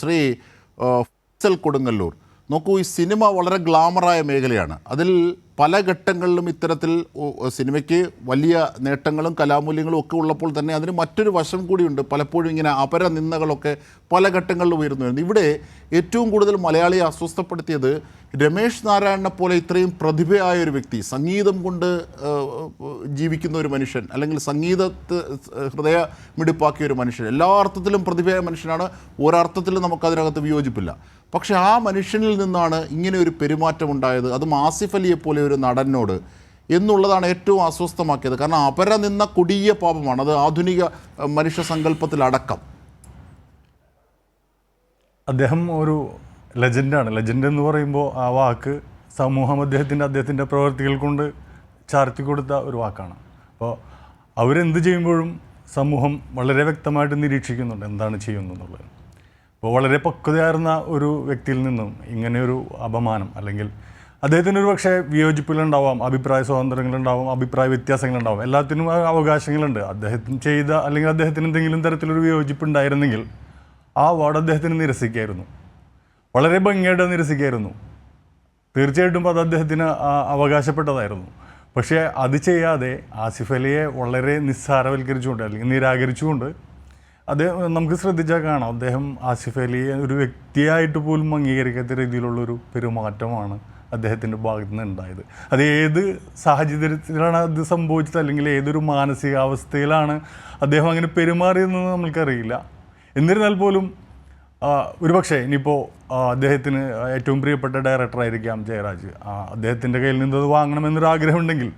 ശ്രീ ഫൽ കൊടുങ്ങല്ലൂർ. നോക്കൂ ഈ സിനിമ വളരെ ഗ്ലാമറായ മേഖലയാണ്. അതിൽ പല ഘട്ടങ്ങളിലും ഇത്തരത്തിൽ സിനിമയ്ക്ക് വലിയ നേട്ടങ്ങളും കലാമൂല്യങ്ങളും ഒക്കെ ഉള്ളപ്പോൾ തന്നെ അതിന് മറ്റൊരു വശം കൂടിയുണ്ട്. പലപ്പോഴും ഇങ്ങനെ അപര നിന്ദകളൊക്കെ പല ഘട്ടങ്ങളിലും ഉയർന്നു വരുന്നു ഇവിടെ ഏറ്റവും കൂടുതൽ മലയാളിയെ അസ്വസ്ഥപ്പെടുത്തിയത് രമേശ് നാരായണനെ പോലെ ഇത്രയും പ്രതിഭയായ ഒരു വ്യക്തി സംഗീതം കൊണ്ട് ജീവിക്കുന്ന ഒരു മനുഷ്യൻ അല്ലെങ്കിൽ സംഗീതത്തെ ഹൃദയ മിടിപ്പാക്കിയ ഒരു മനുഷ്യൻ. എല്ലാ അർത്ഥത്തിലും പ്രതിഭയായ മനുഷ്യനാണ്. ഒരർത്ഥത്തിലും നമുക്കതിനകത്ത് വിയോജിപ്പില്ല. പക്ഷെ ആ മനുഷ്യനിൽ നിന്നാണ് ഇങ്ങനെ ഒരു പെരുമാറ്റം ഉണ്ടായത് അതും ആസിഫ് അലിയെ പോലെ ഒരു നടനോട് എന്നുള്ളതാണ് ഏറ്റവും അസ്വസ്ഥമാക്കിയത്. കാരണം അപര നിന്ന കൊടിയ പാപമാണ്. അത് ആധുനിക മനുഷ്യ സങ്കല്പത്തിലടക്കം. അദ്ദേഹം ഒരു ലെജൻഡാണ്. ലെജൻഡ് എന്ന് പറയുമ്പോൾ ആ വാക്ക് സമൂഹം അദ്ദേഹത്തിന്റെ അദ്ദേഹത്തിന്റെ പ്രവർത്തികൾ കൊണ്ട് ചാർത്തി കൊടുത്ത ഒരു വാക്കാണ്. അപ്പോൾ അവരെന്ത് ചെയ്യുമ്പോഴും സമൂഹം വളരെ വ്യക്തമായിട്ട് നിരീക്ഷിക്കുന്നുണ്ട്. എന്താണ് ചെയ്യുന്നത് എന്നുള്ളത് അപ്പോൾ വളരെ പക്വതയാർന്ന ഒരു വ്യക്തിയിൽ നിന്നും ഇങ്ങനെയൊരു അപമാനം അല്ലെങ്കിൽ അദ്ദേഹത്തിന് ഒരു പക്ഷേ വിയോജിപ്പുകളുണ്ടാവാം അഭിപ്രായ സ്വാതന്ത്ര്യങ്ങളുണ്ടാവാം അഭിപ്രായ വ്യത്യാസങ്ങളുണ്ടാവാം. എല്ലാത്തിനും അവകാശങ്ങളുണ്ട്. അദ്ദേഹത്തിന് ചെയ്ത അല്ലെങ്കിൽ അദ്ദേഹത്തിന് എന്തെങ്കിലും തരത്തിലൊരു വിയോജിപ്പ് ഉണ്ടായിരുന്നെങ്കിൽ ആ അവാർഡ് അദ്ദേഹത്തിന് നിരസിക്കായിരുന്നു. വളരെ ഭംഗിയായിട്ട് നിരസിക്കായിരുന്നു. തീർച്ചയായിട്ടും അത് അദ്ദേഹത്തിന് അവകാശപ്പെട്ടതായിരുന്നു. പക്ഷേ അത് ചെയ്യാതെ ആസിഫ് അലിയെ വളരെ നിസ്സാരവൽക്കരിച്ചുകൊണ്ട് അല്ലെങ്കിൽ നിരാകരിച്ചുകൊണ്ട് അത് നമുക്ക് ശ്രദ്ധിച്ചാൽ കാണാം. അദ്ദേഹം ആസിഫ് അലി ഒരു വ്യക്തിയായിട്ട് പോലും അംഗീകരിക്കാത്ത രീതിയിലുള്ളൊരു പെരുമാറ്റമാണ് അദ്ദേഹത്തിന്റെ ഭാഗത്തു നിന്ന് ഉണ്ടായത് അത് ഏത് സാഹചര്യത്തിലാണ് അത് സംഭവിച്ചത്? അല്ലെങ്കിൽ ഏതൊരു മാനസികാവസ്ഥയിലാണ് അദ്ദേഹം അങ്ങനെ പെരുമാറിയതെന്ന് നമ്മൾക്കറിയില്ല. എന്നിരുന്നാൽ പോലും ഒരു ഒരുപക്ഷെ ഇനിയിപ്പോൾ അദ്ദേഹത്തിന് ഏറ്റവും പ്രിയപ്പെട്ട ഡയറക്ടറായിരിക്കാം ജയരാജ്. അദ്ദേഹത്തിന്റെ കയ്യിൽ നിന്ന് അത് വാങ്ങണമെന്നൊരു ആഗ്രഹമുണ്ടെങ്കിൽ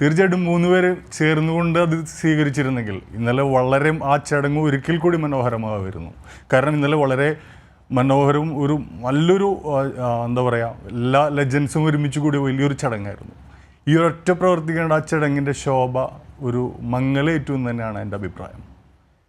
തീർച്ചയായിട്ടും മൂന്ന് പേര് ചേർന്നുകൊണ്ട് അത് സ്വീകരിച്ചിരുന്നെങ്കിൽ ഇന്നലെ വളരെ ആ ചടങ്ങ് ഒരിക്കൽ കൂടി മനോഹരമാകുമായിരുന്നു കാരണം ഇന്നലെ വളരെ മനോഹരവും ഒരു നല്ലൊരു എന്താ പറയുക എല്ലാ ലെജൻസും ഒരുമിച്ച് കൂടി വലിയൊരു ചടങ്ങായിരുന്നു. ഈ ഒരൊറ്റ പ്രവർത്തിക്കേണ്ട ആ ചടങ്ങിന്റെ ശോഭ ഒരു മങ്ങലേറ്റു എന്ന് തന്നെയാണ് എന്റെ അഭിപ്രായം.